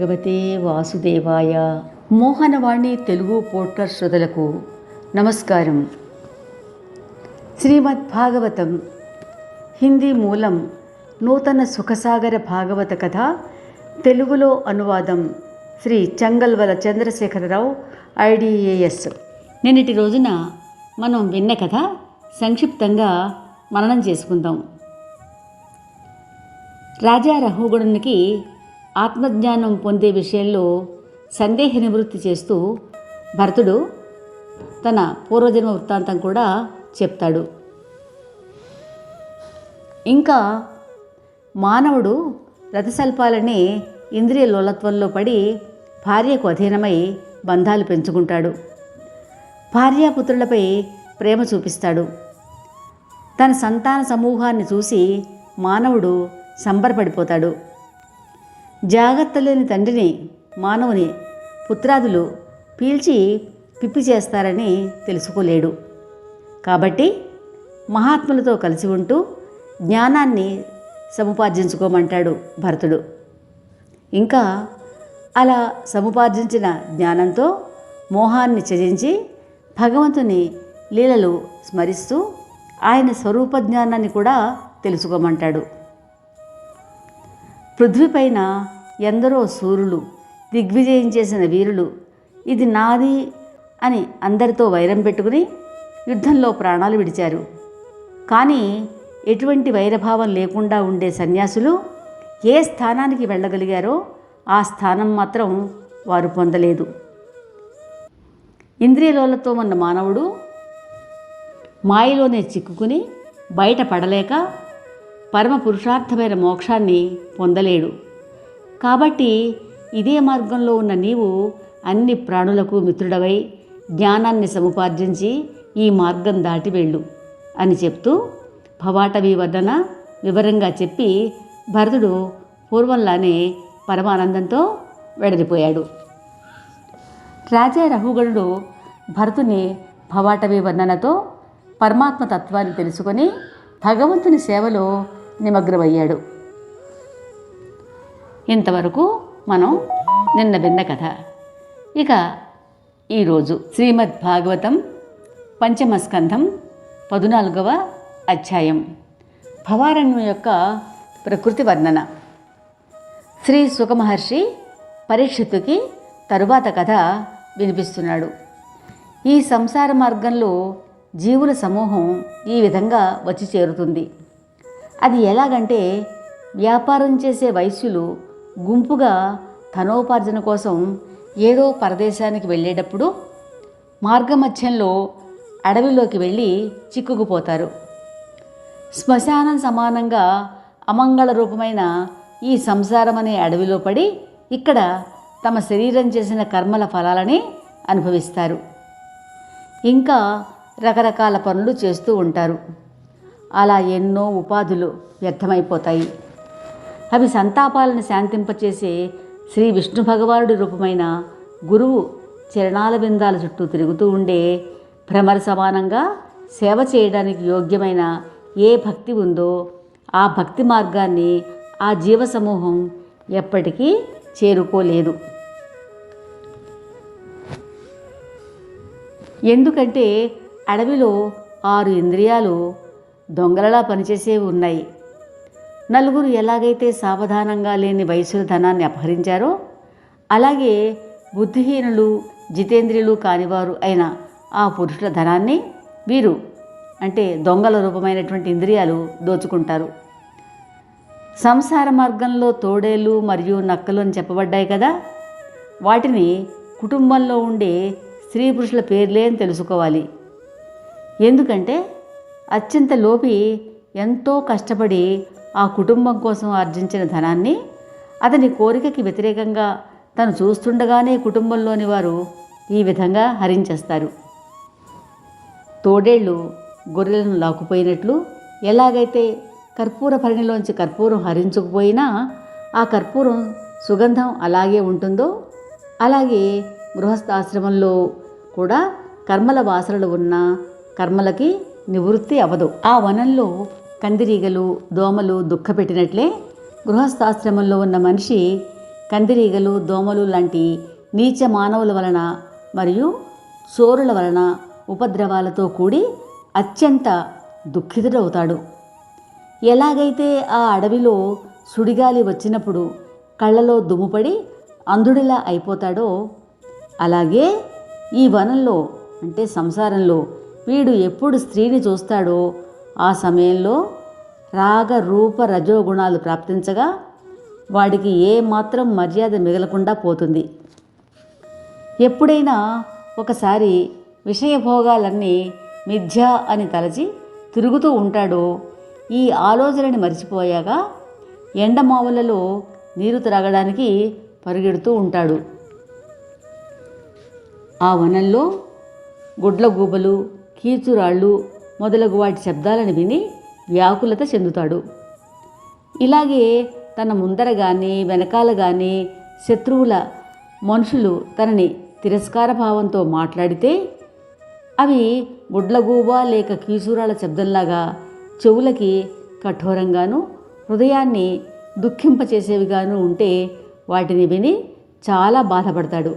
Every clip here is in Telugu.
భగవతే వాసుదేవాయ. మోహనవాణి తెలుగు పోర్టల్ శ్రోతలకు నమస్కారం. శ్రీమద్ భాగవతం హిందీ మూలం నూతన సుఖసాగర భాగవత కథ తెలుగులో అనువాదం శ్రీ చంగల్వల చంద్రశేఖరరావు ఐడిఏఎస్. నిన్నటి రోజున మనం విన్న కథ సంక్షిప్తంగా మననం చేసుకుందాం. రాజా రహుగణునికి ఆత్మజ్ఞానం పొందే విషయంలో సందేహ నివృత్తి చేస్తూ భరతుడు తన పూర్వజన్మ వృత్తాంతం కూడా చెప్తాడు. ఇంకా మానవుడు రథసల్పాలనే ఇంద్రియ లోలత్వంలో పడి భార్యకు అధీనమై బంధాలు పెంచుకుంటాడు. భార్యాపుత్రులపై ప్రేమ చూపిస్తాడు. తన సంతాన సమూహాన్ని చూసి మానవుడు సంబరపడిపోతాడు. జాగ్రత్త లేని తండ్రిని మానవుని పుత్రాదులు పీల్చి పిప్పి చేస్తారని తెలుసుకోలేడు. కాబట్టి మహాత్ములతో కలిసి ఉంటూ జ్ఞానాన్ని సముపార్జించుకోమంటాడు భరతుడు. ఇంకా అలా సముపార్జించిన జ్ఞానంతో మోహాన్ని త్యజించి భగవంతుని లీలలు స్మరిస్తూ ఆయన స్వరూప జ్ఞానాన్ని కూడా తెలుసుకోమంటాడు. పృథ్వీపైన ఎందరో సూర్యులు దిగ్విజయం చేసిన వీరులు. ఇది నాది అని అందరితో వైరం పెట్టుకుని యుద్ధంలో ప్రాణాలు విడిచారు. కానీ ఎటువంటి వైరభావం లేకుండా ఉండే సన్యాసులు ఏ స్థానానికి వెళ్ళగలిగారో ఆ స్థానం మాత్రం వారు పొందలేదు. ఇంద్రియలోలతో ఉన్న మానవుడు మాయలోనే చిక్కుకుని బయట పడలేక పరమ పురుషార్థమైన మోక్షాన్ని పొందలేడు. కాబట్టి ఇదే మార్గంలో ఉన్న నీవు అన్ని ప్రాణులకు మిత్రుడవై జ్ఞానాన్ని సముపార్జించి ఈ మార్గం దాటి వెళ్ళు అని చెప్తూ భవాటవి వర్ణన వివరంగా చెప్పి భరతుడు పూర్వంలానే పరమానందంతో వెడలిపోయాడు. రాజా రఘుగణుడు భరతుని భవాటవి వర్ణనతో పరమాత్మ తత్వాన్ని తెలుసుకొని భగవంతుని సేవలో నిమగ్నమయ్యాడు. ఇంతవరకు మనం నిన్న విన్న కథ. ఇక ఈరోజు శ్రీమద్ భాగవతం పంచమస్కంధం పదునాలుగవ అధ్యాయం. భవారణ్యం యొక్క ప్రకృతి వర్ణన. శ్రీ సుఖమహర్షి పరీక్షిత్తుకి తరువాత కథ వినిపిస్తున్నాడు. ఈ సంసార మార్గంలో జీవుల సమూహం ఈ విధంగా వచ్చి చేరుతుంది. అది ఎలాగంటే వ్యాపారం చేసే వైశ్యులు గుంపుగా ధనోపార్జన కోసం ఏదో పరదేశానికి వెళ్ళేటప్పుడు మార్గమధ్యంలో అడవిలోకి వెళ్ళి చిక్కుకుపోతారు. శ్మశానం సమానంగా అమంగళ రూపమైన ఈ సంసారం అనే అడవిలో పడి ఇక్కడ తమ శరీరం చేసిన కర్మల ఫలాలని అనుభవిస్తారు. ఇంకా రకరకాల పనులు చేస్తూ ఉంటారు. అలా ఎన్నో ఉపాధులు వ్యర్థమైపోతాయి. అవి సంతాపాలను శాంతింపచేసే శ్రీ విష్ణు భగవానుడి రూపమైన గురువు చరణాల బిందాల చుట్టూ తిరుగుతూ ఉండే భ్రమర సమానంగా సేవ చేయడానికి యోగ్యమైన ఏ భక్తి ఉందో ఆ భక్తి మార్గాన్ని ఆ జీవ సమూహం ఎప్పటికీ చేరుకోలేదు. ఎందుకంటే అడవిలో ఆరు ఇంద్రియాలు దొంగలలా పనిచేసేవి ఉన్నాయి. నలుగురు ఎలాగైతే సావధానంగా లేని వయసుల ధనాన్ని అపహరించారో అలాగే బుద్ధిహీనులు జితేంద్రియులు కానివారు అయిన ఆ పురుషుల ధనాన్ని వీరు అంటే దొంగల రూపమైనటువంటి ఇంద్రియాలు దోచుకుంటారు. సంసార మార్గంలో తోడేళ్ళు మరియు నక్కలు అని చెప్పబడ్డాయి కదా? వాటిని కుటుంబంలో ఉండే స్త్రీ పురుషుల పేర్లే అని తెలుసుకోవాలి. ఎందుకంటే అత్యంత లోపి ఎంతో కష్టపడి ఆ కుటుంబం కోసం ఆర్జించిన ధనాన్ని అతని కోరికకి వ్యతిరేకంగా తను చూస్తుండగానే కుటుంబంలోని వారు ఈ విధంగా హరించేస్తారు. తోడేళ్ళు గొర్రెలను లాక్కుపోయినట్లు ఎలాగైతే కర్పూర భరణిలోంచి కర్పూరం హరించకపోయినా ఆ కర్పూరం సుగంధం అలాగే ఉంటుందో అలాగే గృహస్థాశ్రమంలో కూడా కర్మల వాసనలు ఉన్న కర్మలకి నివృత్తి అవదు ఆ వనంలో కందిరీగలు దోమలు దుఃఖపెట్టినట్లే గృహస్థాశ్రమంలో ఉన్న మనిషి కందిరీగలు దోమలు లాంటి నీచ మానవుల వలన మరియు చోరుల వలన ఉపద్రవాలతో కూడి అత్యంత దుఃఖితుడవుతాడు. ఎలాగైతే ఆ అడవిలో సుడిగాలి వచ్చినప్పుడు కళ్ళలో దుమ్ముపడి అంధుడిలా అయిపోతాడో అలాగే ఈ వనంలో అంటే సంసారంలో వీడు ఎప్పుడు స్త్రీని చూస్తాడో ఆ సమయంలో రాగ రూప రజోగుణాలు ప్రాప్తించగా వాడికి ఏ మాత్రం మర్యాద మిగలకుండా పోతుంది. ఎప్పుడైనా ఒకసారి విషయభోగాలన్నీ మిథ్య అని తలచి తిరుగుతూ ఉంటాడో ఈ ఆలోచనని మర్చిపోయాక ఎండమావులలో నీరు త్రాగడానికి పరిగెడుతూ ఉంటాడు. ఆ వనంలో గుడ్లగూబలు కీచురాళ్ళు మొదలగు వాటి శబ్దాలను విని వ్యాకులత చెందుతాడు. ఇలాగే తన ముందర కానీ వెనకాల కానీ శత్రువుల మనుషులు తనని తిరస్కార భావంతో మాట్లాడితే అవి గుడ్లగూబ లేక కీచురాల శబ్దంలాగా చెవులకి కఠోరంగాను హృదయాన్ని దుఃఖింపచేసేవిగాను ఉంటే వాటిని విని చాలా బాధపడతాడు.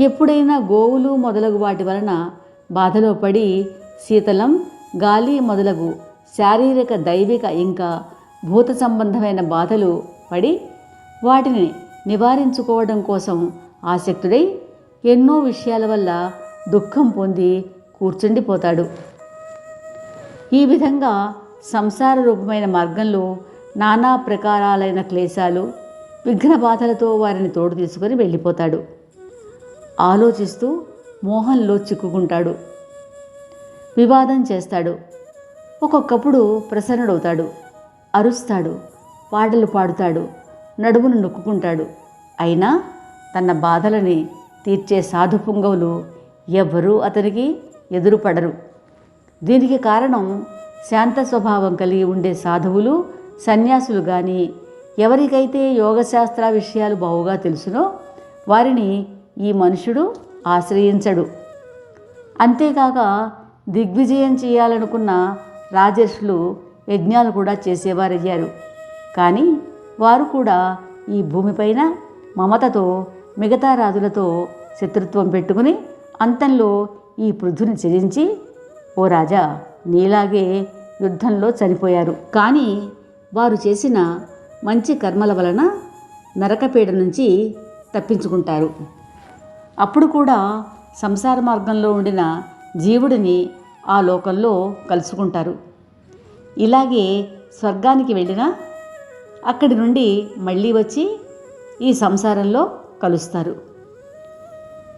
ఎప్పుడైనా గోవులు మొదలగు వాటి వలన బాధలో పడి శీతలం గాలి మొదలగు శారీరక దైవిక ఇంకా భూత సంబంధమైన బాధలు పడి వాటిని నివారించుకోవడం కోసం ఆసక్తుడై ఎన్నో విషయాల వల్ల దుఃఖం పొంది కూర్చుండిపోతాడు. ఈ విధంగా సంసార రూపమైన మార్గంలో నానా ప్రకారాలైన క్లేశాలు విఘ్న బాధలతో వారిని తోడు తీసుకొని వెళ్ళిపోతాడు. ఆలోచిస్తూ మోహంలో చిక్కుకుంటాడు. వివాదం చేస్తాడు. ఒక్కొక్కప్పుడు ప్రసన్నుడవుతాడు. అరుస్తాడు. పాటలు పాడుతాడు. నడుమును నొక్కుంటాడు అయినా తన బాధలని తీర్చే సాధు పుంగవులు ఎవ్వరూ అతనికి ఎదురుపడరు. దీనికి కారణం శాంత స్వభావం కలిగి ఉండే సాధువులు సన్యాసులు కానీ ఎవరికైతే యోగశాస్త్ర విషయాలు బావుగా తెలుసునో వారిని ఈ మనుషుడు ఆశ్రయించడు. అంతేకాక దిగ్విజయం చేయాలనుకున్న రాజర్షులు యజ్ఞాలు కూడా చేసేవారయ్యారు. కానీ వారు కూడా ఈ భూమిపైన మమతతో మిగతా రాజులతో శత్రుత్వం పెట్టుకుని అంతంలో ఈ పృథుని త్యజించి ఓ రాజా నీలాగే యుద్ధంలో చనిపోయారు. కానీ వారు చేసిన మంచి కర్మల వలన నరకపీడ నుంచి తప్పించుకుంటారు. అప్పుడు కూడా సంసార మార్గంలో ఉండిన జీవుడిని ఆ లోకంలో కలుసుకుంటారు. ఇలాగే స్వర్గానికి వెళ్ళినా అక్కడి నుండి మళ్ళీ వచ్చి ఈ సంసారంలో కలుస్తారు.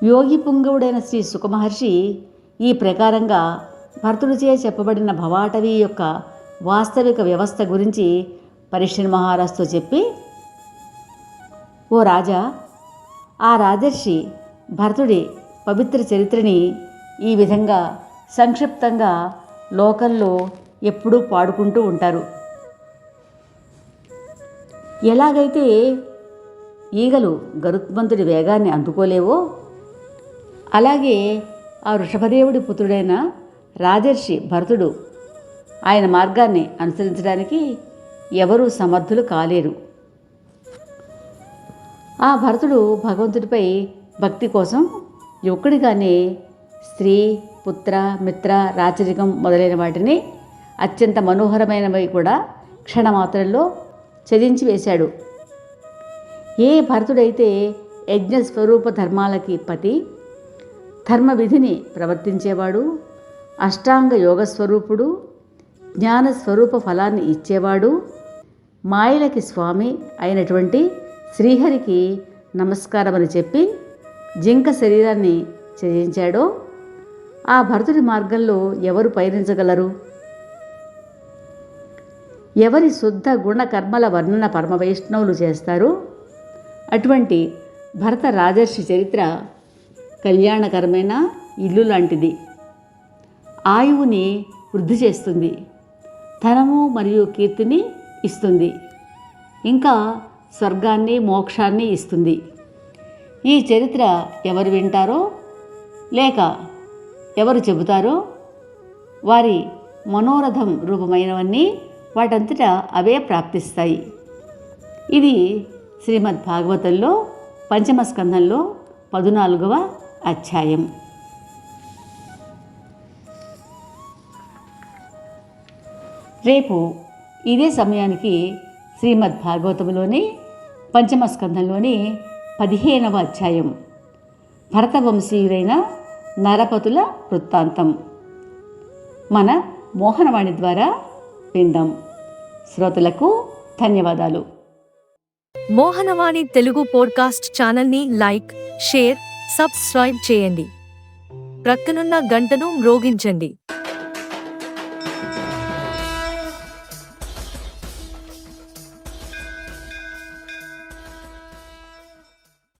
యోగి పుంగవుడైన శ్రీ సుఖమహర్షి ఈ ప్రకారంగా భర్తుడిచే చెప్పబడిన భవాటవి యొక్క వాస్తవిక వ్యవస్థ గురించి పరీక్షణ్ మహారాజుతో చెప్పి ఓ రాజా ఆ రాజర్షి భరతుడి పవిత్ర చరిత్రని ఈ విధంగా సంక్షిప్తంగా లోకంలో ఎప్పుడూ పాడుకుంటూ ఉంటారు. ఎలాగైతే ఈగలు గరుత్మంతుడి వేగాన్ని అందుకోలేవో అలాగే ఆ వృషభదేవుడి పుత్రుడైన రాజర్షి భరతుడు ఆయన మార్గాన్ని అనుసరించడానికి ఎవరూ సమర్థులు కాలేరు. ఆ భరతుడు భగవంతుడిపై భక్తి కోసం యువకుడిగానే స్త్రీ పుత్ర మిత్ర రాచరికం మొదలైన వాటిని అత్యంత మనోహరమైనవి కూడా క్షణమాత్రంలో చదించి వేశాడు. ఏ భరతుడైతే యజ్ఞ స్వరూప ధర్మాలకి పతి ధర్మ విధిని ప్రవర్తించేవాడు అష్టాంగ యోగ స్వరూపుడు జ్ఞాన స్వరూప ఫలాన్ని ఇచ్చేవాడు మాయలకి స్వామి అయినటువంటి శ్రీహరికి నమస్కారం అని చెప్పి జింక శరీరాన్ని చేయించాడో ఆ భరతుడి మార్గంలో ఎవరు పయనించగలరు? ఎవరి శుద్ధ గుణ కర్మల వర్ణన పరమ వైష్ణవులు చేస్తారు? అటువంటి భరత రాజర్షి చరిత్ర కళ్యాణకరమైన ఇల్లు లాంటిది. ఆయువుని వృద్ధి చేస్తుంది. ధనము మరియు కీర్తిని ఇస్తుంది. ఇంకా స్వర్గాన్ని మోక్షాన్ని ఇస్తుంది. ఈ చరిత్ర ఎవరు వింటారో లేక ఎవరు చెబుతారో వారి మనోరథం రూపమైనవన్నీ వాటంతటా అవే ప్రాప్తిస్తాయి. ఇది శ్రీమద్ భాగవతంలో పంచమ స్కంధంలో పదునాలుగవ అధ్యాయం. రేపు ఇదే సమయానికి శ్రీమద్ భాగవతంలోని పంచమ స్కంధంలోని పదిహేనవ అధ్యాయం. భరతవంశీయులైన నరపతుల వృత్తాంతం. మన మోహనవాణి ద్వారా విందాం. శ్రోతలకు ధన్యవాదాలు. మోహనవాణి తెలుగు పోడ్కాస్ట్ ఛానల్ని లైక్ షేర్ సబ్స్క్రైబ్ చేయండి. ప్రక్కనున్న గంటను మ్రోగించండి.